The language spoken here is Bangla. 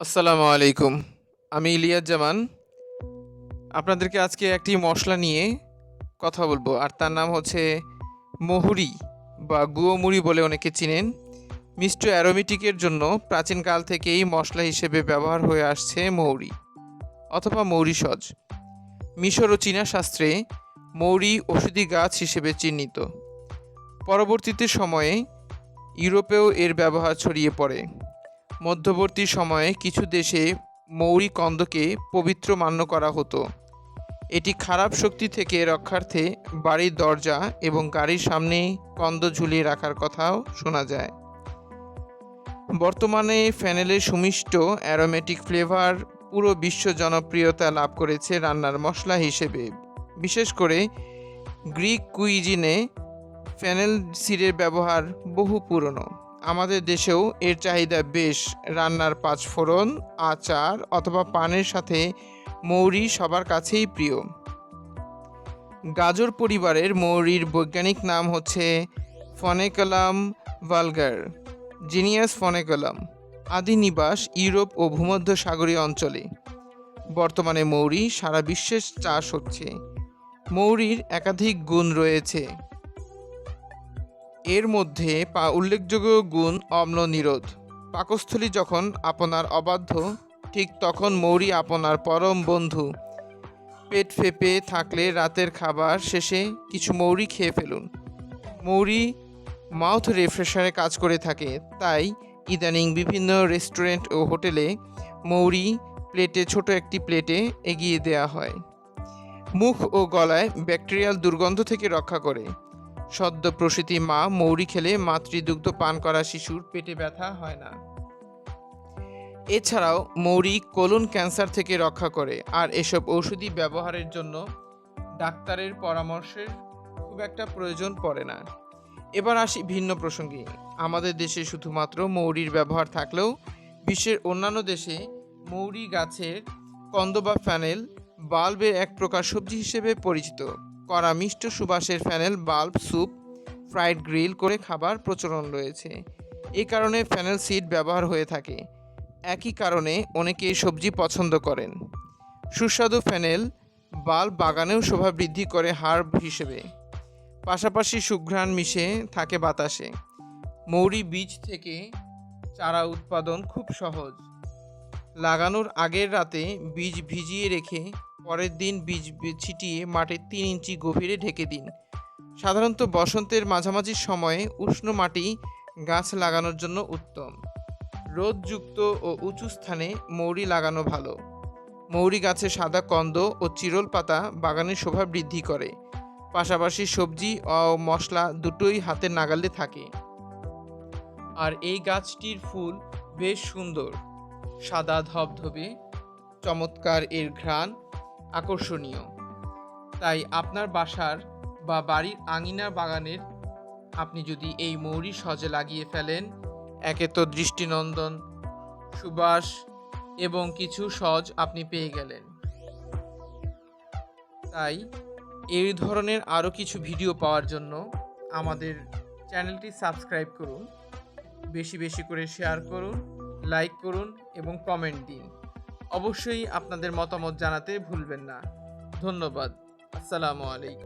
আসসালামু আলাইকুম। আমি ইলিয়াস জামান। আপনাদেরকে আজকে একটি মশলা নিয়ে কথা বলব, আর তার নাম হচ্ছে মহুরি বা গুয়োমুড়ি বলে অনেকে চিনেন। মিষ্ট অ্যারোমেটিকের জন্য প্রাচীনকাল থেকেই মশলা হিসেবে ব্যবহার হয়ে আসছে মৌরি অথবা মৌরি সজ। মিশর ও চীনা শাস্ত্রে মৌরি ওষুধি গাছ হিসেবে চিহ্নিত। পরবর্তীতে সময়ে ইউরোপেও এর ব্যবহার ছড়িয়ে পড়ে। মধ্যবর্তী সময়ে কিছু দেশে মৌরি কন্দকে পবিত্র মান্য করা হতো। এটি খারাপ শক্তি থেকে রক্ষার্থে বাড়ির দরজা এবং গাড়ির সামনে কন্দ ঝুলিয়ে রাখার কথাও শোনা যায়। বর্তমানে ফ্যানেলের সুমিষ্ট অ্যারোমেটিক ফ্লেভার পুরো বিশ্ব জনপ্রিয়তা লাভ করেছে রান্নার মশলা হিসেবে। বিশেষ করে গ্রিক কুইজিনে ফ্যানেল সিরের ব্যবহার বহু পুরনো। আমাদের দেশেও এর চাহিদা বেশ। রান্নার পাঁচফোড়ন, আচার অথবা পানের সাথে মৌরি সবার কাছেই প্রিয়। গাজর পরিবারের মৌরির বৈজ্ঞানিক নাম হচ্ছে ফনেকলাম ভালগার, জিনিয়াস ফনেকলাম, আদি নিবাস ইউরোপ ও ভূমধ্য সাগরীয় অঞ্চলে। বর্তমানে মৌরি সারা বিশ্বের চাষ হচ্ছে। মৌরির একাধিক গুণ রয়েছে। এর মধ্যে উল্লেখযোগ্য গুণ অম্ল নিরোধ পাকস্থলী যখন আপনার অবাধ্য, ঠিক তখন মৌরি আপনার পরম বন্ধু। পেট ফেপে থাকলে রাতের খাবার শেষে কিছু মৌরি খেয়ে ফেলুন। মৌরি মাউথ রিফ্রেশারে কাজ করে থাকে, তাই ইদানিং বিভিন্ন রেস্টুরেন্ট ও হোটেলে মৌরি প্লেটে ছোট একটি প্লেটে এগিয়ে দেওয়া হয়। মুখ ও গলায় ব্যাকটেরিয়াল দুর্গন্ধ থেকে রক্ষা করে। সদ্য প্রসূতি মা মৌরি খেলে মাতৃদুগ্ধ পান করা শিশুর পেটে ব্যথা হয় না। এছাড়াও মৌরি কোলন ক্যান্সার থেকে রক্ষা করে আর এসব ঔষধি ব্যবহারের জন্য ডাক্তারের পরামর্শের খুব একটা প্রয়োজন পড়ে না। এবার আসি ভিন্ন প্রসঙ্গে। আমাদের দেশে শুধুমাত্র মৌরির ব্যবহার থাকলেও বিশ্বের অন্যান্য দেশে মৌরি গাছের কন্দ বা ফ্যানেল বাল্বের এক প্রকার সবজি হিসেবে পরিচিত। করা মিষ্ট সুবাসের fennel, bulb, soup, fried grill করে খাবার প্রচলন রয়েছে। এ কারণে ফ্যানেল সিড ব্যবহার হয়ে থাকে। একই কারণে অনেকে সবজি পছন্দ করেন। সুস্বাদু ফ্যানেল, বাল্ব বাগানেও শোভা বৃদ্ধি করে হার্ব হিসেবে। পাশাপাশি সুঘ্রাণ মিশে থাকে বাতাসে। মৌরি বীজ থেকে চারা উৎপাদন খুব সহজ। লাগানোর আগের রাতে বীজ ভিজিয়ে রেখে পরের দিন বীজ ছিটিয়ে মাটির তিন ইঞ্চি গভীরে ঢেকে দিন। সাধারণত বসন্তের মাঝামাঝি সময়ে উষ্ণ মাটি গাছ লাগানোর জন্য উত্তম। রোদযুক্ত ও উঁচু স্থানে মৌরি লাগানো ভালো। মৌরি গাছে সাদা কন্দ ও চিরল পাতা বাগানের শোভা বৃদ্ধি করে। পাশাপাশি সবজি ও মশলা দুটোই হাতে নাগালে থাকে। আর এই গাছটির ফুল বেশ সুন্দর। সাদা ধবধবে, চমৎকার এর ঘ্রাণ, আকর্ষণীয়। তাই আপনার বাসার বা বাড়ির আঙিনা বাগানের আপনি যদি এই মৌরি সজে লাগিয়ে ফেলেন, একে তো দৃষ্টিনন্দন, সুবাস এবং কিছু সজ আপনি পেয়ে গেলেন। তাই এই ধরনের আরও কিছু ভিডিও পাওয়ার জন্য আমাদের চ্যানেলটি সাবস্ক্রাইব করুন, বেশি বেশি করে শেয়ার করুন লাইক করুন এবং কমেন্ট দিন। অবশ্যই আপনাদের মতামত জানাতে ভুলবেন না। ধন্যবাদ। আসসালামু আলাইকুম।